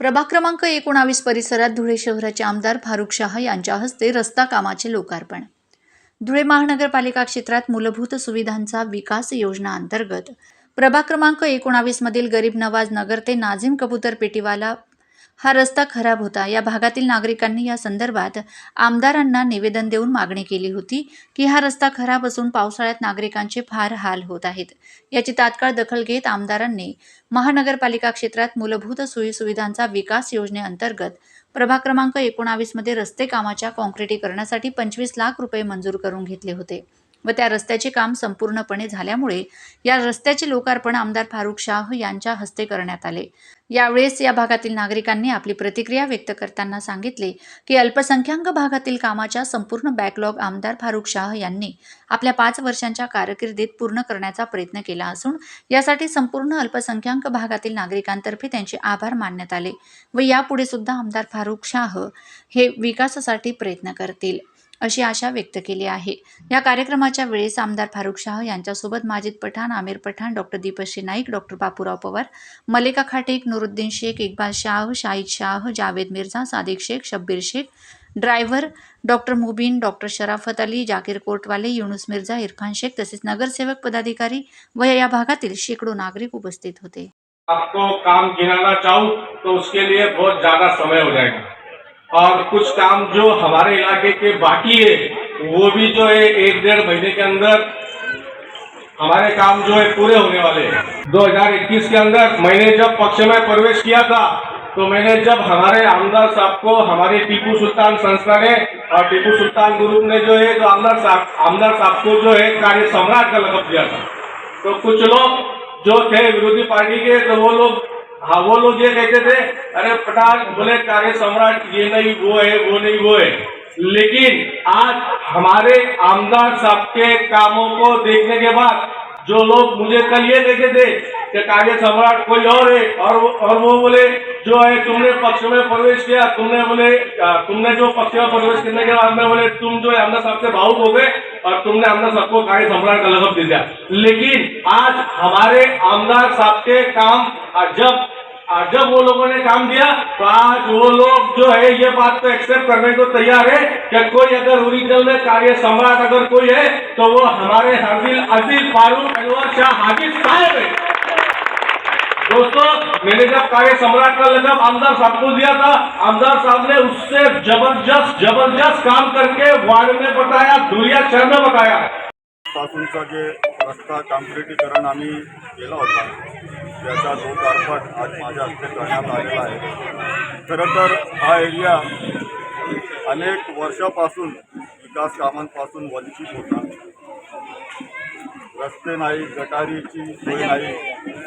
प्रभाग क्रमांक एकोणावीस परिसरात धुळे शहराचे आमदार फारुख शाह यांच्या हस्ते रस्ता कामाचे लोकार्पण. धुळे महानगरपालिका क्षेत्रात मूलभूत सुविधांचा विकास योजना अंतर्गत प्रभाग क्रमांक एकोणावीसमधील गरीब नवाज नगर ते नाझीम कबूतर पेटीवाला हा रस्ता खराब होता. या भागातील नागरिकांनी या संदर्भात आमदारांना निवेदन देऊन मागणी केली होती की हा रस्ता खराब असून पावसाळ्यात नागरिकांचे फार हाल होत आहेत. याची तात्काळ दखल घेत आमदारांनी महानगरपालिका क्षेत्रात मूलभूत सोयीसुविधांचा विकास योजनेअंतर्गत प्रभाग क्रमांक एकोणावीसमध्ये रस्ते कामाच्या काँक्रिटीकरणासाठी पंचवीस लाख रुपये मंजूर करून घेतले होते. व त्या रस्त्याचे काम संपूर्णपणे झाल्यामुळे या रस्त्याचे लोकार्पण आमदार फारुख शाह यांच्या हस्ते करण्यात आले. यावेळेस या भागातील नागरिकांनी आपली प्रतिक्रिया व्यक्त करताना सांगितले की अल्पसंख्याक भागातील कामाच्या संपूर्ण बॅकलॉग आमदार फारुख शाह यांनी आपल्या पाच वर्षांच्या कारकिर्दीत पूर्ण करण्याचा प्रयत्न केला असून यासाठी संपूर्ण अल्पसंख्याक भागातील नागरिकांतर्फे त्यांचे आभार मानण्यात आले व यापुढे सुद्धा आमदार फारुख शाह हे विकासासाठी प्रयत्न करतील. अशी आशा व्यक्त केली आहे. या कार्यक्रमाच्या वेळेस आमदार फारुख शाह यांच्यासोबत Majid Pathan Aamir Pathan doctor Deepshree Naik doctor Bapurao Pawar Malika Khatek Nuruddin Shaikh Iqbal Shah Shahid Shah Javed Mirza Sadiq Shaikh Shabbir Shaikh driver doctor Mubin doctor Sharafat Ali Zakir कोटवाले Yunus Mirza Irfan Shaikh तसेच नगरसेवक पदाधिकारी व या भागातील शेकडो नागरिक उपस्थित होते. आपको काम गिनाना चाहूँ तो उसके लिए बहुत ज्यादा समय हो जाएगा। और कुछ काम जो हमारे इलाके के बाकी है, वो भी जो है एक डेढ़ महीने के अंदर हमारे काम जो है पूरे होने वाले हैं। 2021 के अंदर मैंने जब पक्ष में प्रवेश किया था तो मैंने जब हमारे आमदार साहब को, हमारे टीपू सुल्तान संस्था ने और टीपू सुल्तान ग्रुप ने जो है जो आमदार साहब आमदार साहब को जो है कार्य सम्राट का लकब दिया था। तो कुछ लोग जो थे विरोधी पार्टी के तो वो लोग हाँ वो लोग ये कहते थे अरे पठान बोले कार्य सम्राट ये नहीं वो है वो नहीं वो है। लेकिन आज हमारे आमदार साहब के कामों को देखने के बाद जो लोग मुझे कल ये देखे थे कि कार्य सम्राट कोई और है और वो, और वो बोले जो है तुमने पक्ष में प्रवेश किया तुमने बोले तुमने जो पक्ष में प्रवेश करने के बाद में बोले तुम जो है आमदार साहब से भावुक हो गए और तुमने हमने सबको कार्य सम्राट का लकब दे दिया। लेकिन आज हमारे आमदार साहब के काम जब अ, जब वो लोगों ने काम दिया तो आज वो लोग जो है ये बात तो एक्सेप्ट करने को तैयार है कि कोई अगर ओरिजिनल में कार्य सम्राट अगर कोई है तो वो हमारे हरदिल अज़ीज़ फारूक अनवर शाह हाजिर साहब है दोस्तों मैंने जब कार्य सम्राट का लकब आमदार साहब को दिया था। आमदार साहब ने उससे ज़बरदस्त ज़बरदस्त काम करके वार्ड में बताया दुरिया शहर में बताया। पासूनचा जे रस्ता काँक्रिटीकरण आम्ही केला याचा लोकार्पण आज माझ्या हस्ते करण्यात आलेला आहे. खरं तर हा एरिया अनेक वर्षापासून विकास कामांपासून वंचित होता. रस्ते नाही गटारीची सोय नाही.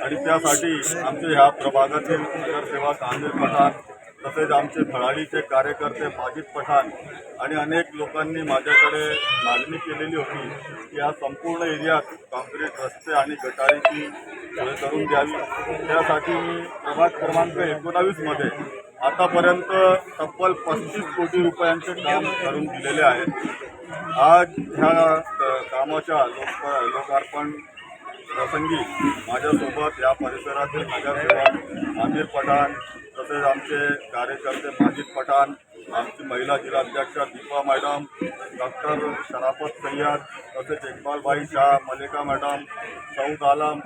आणि त्यासाठी आमचे ह्या प्रभागातील नगरसेवक आमिर पठाण तसेच आमचे फळाळीचे कार्यकर्ते माजिद पठाण आणि अनेक लोकांनी माझ्याकडे मागणी केलेली होती की या संपूर्ण एरियात काँक्रीट रस्ते आणि गटारीची सोय करून द्यावी. त्यासाठी मी प्रभाग क्रमांक एकोणावीसमध्ये आतापर्यंत तब्बल पस्तीस कोटी रुपयांचे काम करून दिलेले आहेत आज ह्या कामाच्या लोक लोकार्पण प्रसंगी माझ्यासोबत या परिसरातील नगरसेवक आमिर पठाण तसेच आमचे कार्यकर्ते माजिद पठाण आमची महिला जिल्हाध्यक्ष दीपा मॅडम डॉक्टर शराफत सय्यद तसेच इकबालबाई शाह मलिका मॅडम सौद आलम.